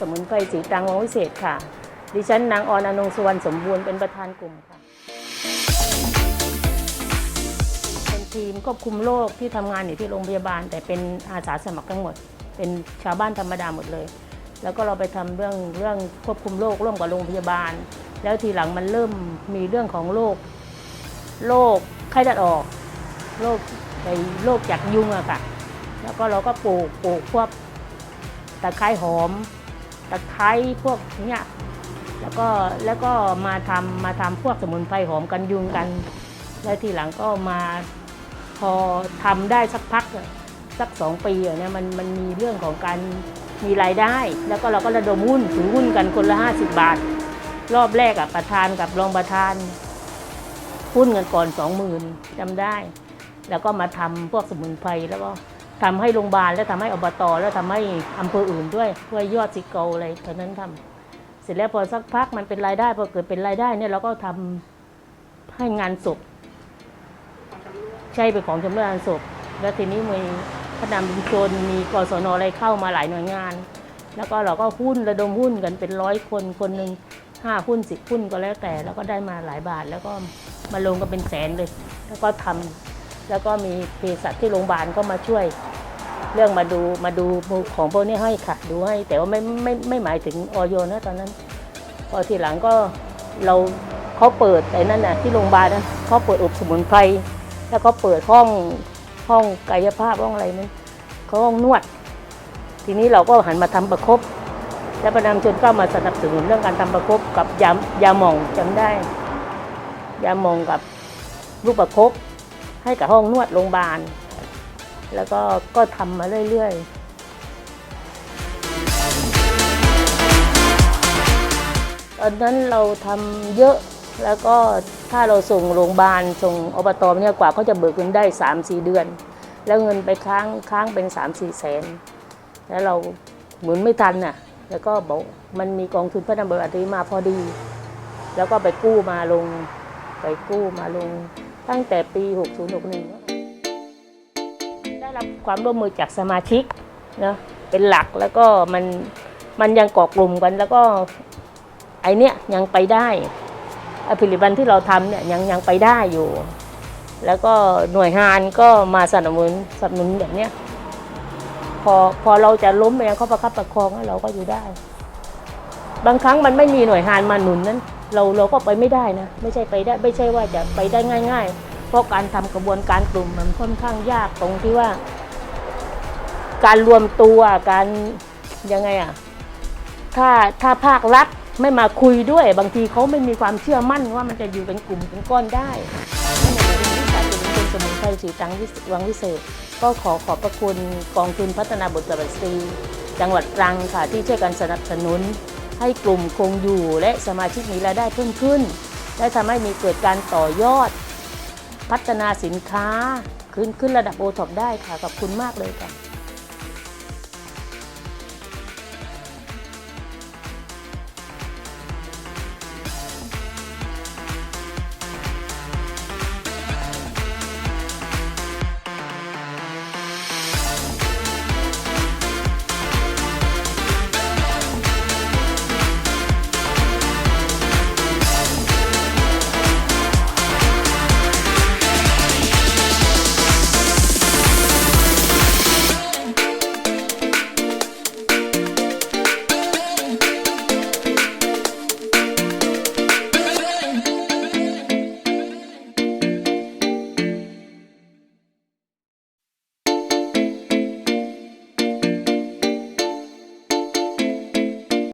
สมุนไพรสีตรังวังวิเศษค่ะ ดิฉันนางออนอนงสุวรรณสมบูรณ์เป็นประธานกลุ่มค่ะ เป็นทีมควบคุมโรคที่ทำงานอยู่ที่โรงพยาบาล แต่เป็นอาสาสมัครทั้งหมด เป็นชาวบ้านธรรมดาหมดเลย แล้วก็เราไปทำเรื่องเรื่องควบคุมโรคร่วมกับโรงพยาบาล แล้วทีหลังมันเริ่มมีเรื่องของโรคโรคไข้เลือดออกโรคไอโรคจากยุงอะค่ะ แล้วก็เราก็ปลูกปลูกพวกตะไคร้หอม ตะไคร้พวกเนี้ยแล้วก็แล้วก็มาทำมาทำพวกสมุนไพรหอมกันยุงกัน แล้วทีหลังก็มาพอทำได้สักพักสักสองปีเนี่ยมันมันมีเรื่องของการมีรายได้ แล้วก็เราก็ระดมหุ้นถือหุ้นกันคนละ 50 บาท รอบแรกอะประธานกับรองประธานหุ้นกันก่อนสองหมื่นจำได้ แล้วก็มาทำพวกสมุนไพรแล้วก็ ทำให้โรงพยาบาลแล้วทำให้อบต แล้วทำให้อำเภออื่นด้วยเพื่อยอดสิเกอะไรตอนนั้นทำเสร็จแล้วพอสักพักมันเป็นรายได้พอเกิดเป็นรายได้เนี่ยเราก็ทำให้งานศพใช่เป็นของชำระงานศพ แล้วทีนี้มีพระนามชุมชนมีกศนอะไรเข้ามาหลายหน่วยงาน แล้วก็เราก็หุ้นระดมหุ้นกันเป็นร้อยคนคนหนึ่งห้าหุ้นสิบหุ้นก็แล้วแต่ แล้วก็ได้มาหลายบาทแล้วก็มาลงกันเป็นแสนเลย แล้วก็ทำ แล้วก็มีเภสัชที่โรงพยาบาลก็มาช่วย เรื่องมาดูมาดูของพวกนี้ให้ค่ะดูให้ แต่ว่าไม่ไม่ไม่หมายถึงออยนะตอนนั้น พอทีหลังก็เราเขาเปิดไอ้นั่นน่ะที่โรงพยาบาลนะเขาเปิดอบสมุนไพรแล้วก็เปิดห้องห้องกายภาพห้องอะไรนั้นเขาห้องนวด ทีนี้เราก็หันมาทำประคบและประนามชนก็มาสนับสนุนเรื่องการทำประคบกับยายาหม่องจำได้ ยาหม่องกับลูกประคบ ให้กับห้องนวดโรงพยาบาล แล้วก็ก็ทำมาเรื่อยๆตอนนั้นเราทำเยอะแล้วก็ถ้าเราส่งโรงพยาบาลส่งอบตเนี่ยกว่าเขาจะเบิกเงินได้ 3-4 เดือน แล้วเงินไปค้างค้างเป็น 3-4แสนแล้วเราหมุนไม่ทันน่ะแล้วก็บอกมันมีกองทุนพัฒนาบริษัทมาพอดี แล้วก็ไปกู้มาลงไปกู้มาลง ตั้งแต่ปี 6061 ได้รับความร่วมมือจากสมาชิกนะเป็นหลักแล้วก็มันมันยังเกาะกลุ่มกัน แล้วก็ไอเนี้ยยังไปได้อผลิตภัณฑ์ที่เราทำเนี่ยยังยังไปได้อยู่ แล้วก็หน่วยงานก็มาสนับสนุนสนับสนุนแบบเนี้ยพอพอเราจะล้มไปเขาประคับประคองแล้เราก็อยู่ได้ บางครั้งมันไม่มีหน่วยงานมาหนุนนั้น เราเราก็ไปไม่ได้นะ ไม่ใช่ไปได้ไม่ใช่ว่าจะไปได้ง่าย ๆ เพราะการทำกระบวนการกลุ่มมันค่อนข้างยากตรงที่ว่า การรวมตัวการยังไงอะถ้าถ้าภาครัฐไม่มาคุยด้วย บางทีเขาไม่มีความเชื่อมั่นว่ามันจะอยู่เป็นกลุ่มเป็นก้อนได้นั่นเองที่จัดเป็นสมุนไพรสีตังวังวิเศษ ก็ขอขอบพระคุณกองทุนพัฒนาบุตรสตรีจังหวัดตรังค่ะที่ช่วยกันสนับสนุน ให้กลุ่มคงอยู่และสมาชิกมีรายได้เพิ่มขึ้น และทำให้มีเกิดการต่อยอด พัฒนาสินค้า ขึ้นขึ้นระดับโอท็อปได้ค่ะขอบคุณมากเลยค่ะ